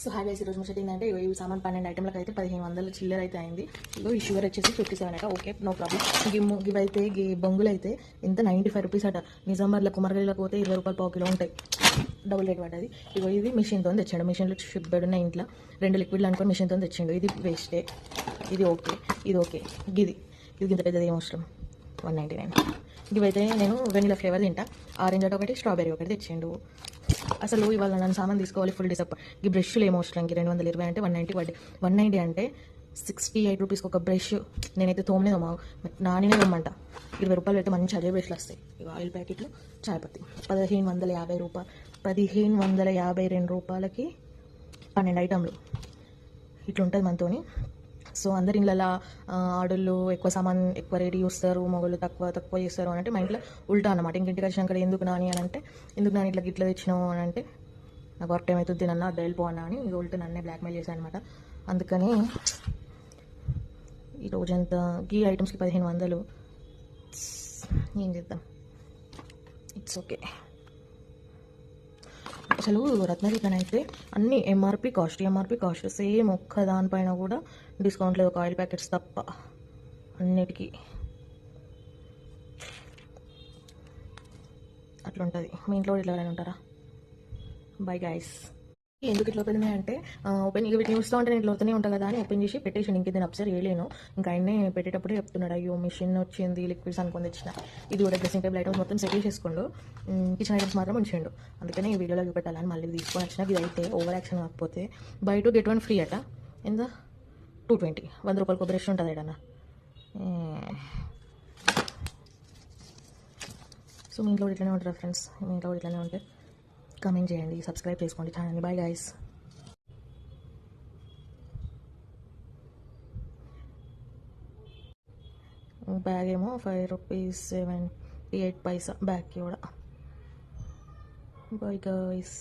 So hi guys ఈరోజు ముచ్చట ఏంటంటే ఇవి ఈ సామాన్ పన్నెండు ఐటెంలకు అయితే పదిహేను వందల చిల్లర అయితే అయింది. ఇగో ఈ షుగర్ వచ్చేసి ఫిఫ్టీ సెవెన్ అట. ఓకే నో ప్రాబ్లం గిమ్ గివ్ అయితే గి బొంగులు అయితే ఎంత? నైంటీ ఫైవ్ రూపీస్ అట. నిజామాబాద్లో కుమరగల్లిలోకి పోతే ఇరవై రూపాయలు పావు కిలో ఉంటాయి. డబుల్ రేట్ పడ్డది ఇగో ఇది మిషన్తో తెచ్చాడు. మిషన్లో షిప్ బెడ్ ఉన్న ఇంట్లో. రెండు లిక్విడ్లు అనుకొని మిషన్తో తెచ్చిండు. ఇది వేస్టే ఇది ఓకే ఇది ఓకే గిది. ఇది ఇంత పెద్దది ఏం అవసరం? వన్ నైంటీ నైన్ ఇవైతే నేను వెనిలా ఫ్లేవర్ తింటా. ఆరెంజ్ ఒకటి స్ట్రాబెర్రీ ఒకటి తెచ్చిండు. అసలు ఇవాళ నన్ను సామాన్ తీసుకోవాలి ఫుల్ డిసప్ ఈ బ్రష్లు ఏమో అవసరం రెండు వందల ఇరవై అంటే వన్ నైంటీ పడ్డాయి. వన్ నైంటీ అంటే సిక్స్టీ ఎయిట్ రూపీస్కి ఒక బ్రష్ నేనైతే తోమనే తోమా నానినే తోమంట. ఇరవై రూపాయలు పెడితే మంచి అదే బ్రష్లు వస్తాయి. ఇక ఆయిల్ ప్యాకెట్లు చాయ్ పత్తి. పదిహేను వందల యాభై రూపాయలు పదిహేను వందల యాభై రెండు రూపాయలకి పన్నెండు ఐటమ్లు ఇట్లుంటుంది మనతోని. సో అందరి ఇళ్ళలా ఆడళ్ళు ఎక్కువ సామాన్ ఎక్కువ రేటు చూస్తారు మొగలు తక్కువ తక్కువ చేస్తారు అని అంటే మా ఇంట్లో ఉల్టా అనమాట ఇంకింటికి వచ్చినాక ఎందుకు నాని అని అంటే ఎందుకు నాని ఇట్లా గిట్ల తెచ్చినావు అని అంటే నాకు వర్క్ టైం అవుతుంది నన్ను అది వెళ్ళిపో అన్నా అని ఇక ఉల్టా నన్నే బ్లాక్మెయిల్ చేశాను అనమాట అందుకని ఈ రోజంతా గీ ఐటమ్స్కి పదిహేను వందలు. ఏం చేద్దాం? ఇట్స్ ఓకే అసలు రత్నదీపన్ అయితే అన్ని MRP cost MRP cost same ఒక్క దానిపైన కూడా డిస్కౌంట్ లేదు ఒక ఆయిల్ ప్యాకెట్స్ తప్ప. అన్నిటికీ. అట్లుంటుంది. మీ ఇంట్లో కూడా ఇట్లా ఎవరైనా ఉంటారా? బై గాయస్ ఎందుకు ఇట్లా ఓపెన్ అంటే ఓపెన్ ఇక వీటిని చూస్తూ ఉంటే నేను ఇట్లా అవుతూనే ఉంటాను కదా అని ఓపెన్ చేసి పెట్టేసి ఇంక నేను అబ్జర్వ్ చేయలేను. ఇంకా ఆయన్నే పెట్టేటప్పుడే చెప్తున్నాడు అయ్యో మిషన్ వచ్చింది లిక్విడ్స్ అనుకుని తెచ్చిన. ఇది కూడా డ్రెస్సింగ్ టేబుల్ ఐటమ్స్ మొత్తం సెటిల్ చేసుకోండు. కిచెన్ ఐటమ్స్ మాత్రం ఉంచిండు. అందుకని ఈ వీడియోలో చూపెట్టాలని మళ్ళీ తీసుకొని వచ్చిన. ఇది అయితే ఓవర్ యాక్షన్ కాకపోతే buy two get one free అట. ఎంత? టూ ట్వంటీ వంద రూపాయలకు బ్రష్ ఉంటుంది ఏడన్నా. సో మీ ఇంట్లో కూడా ఇట్లనే ఉంటారా ఫ్రెండ్స్ మీ ఇంట్లో ఇట్లానే ఉంటే? కమెంట్ చేయండి సబ్స్క్రైబ్ చేసుకోండి ఛానల్ని బాయ్ గైస్ బ్యాగ్ ఏమో ఫైవ్ రూపీస్ సెవెన్ ఎయిట్ పైసా బ్యాగ్కి కూడా బాయ్ గైస్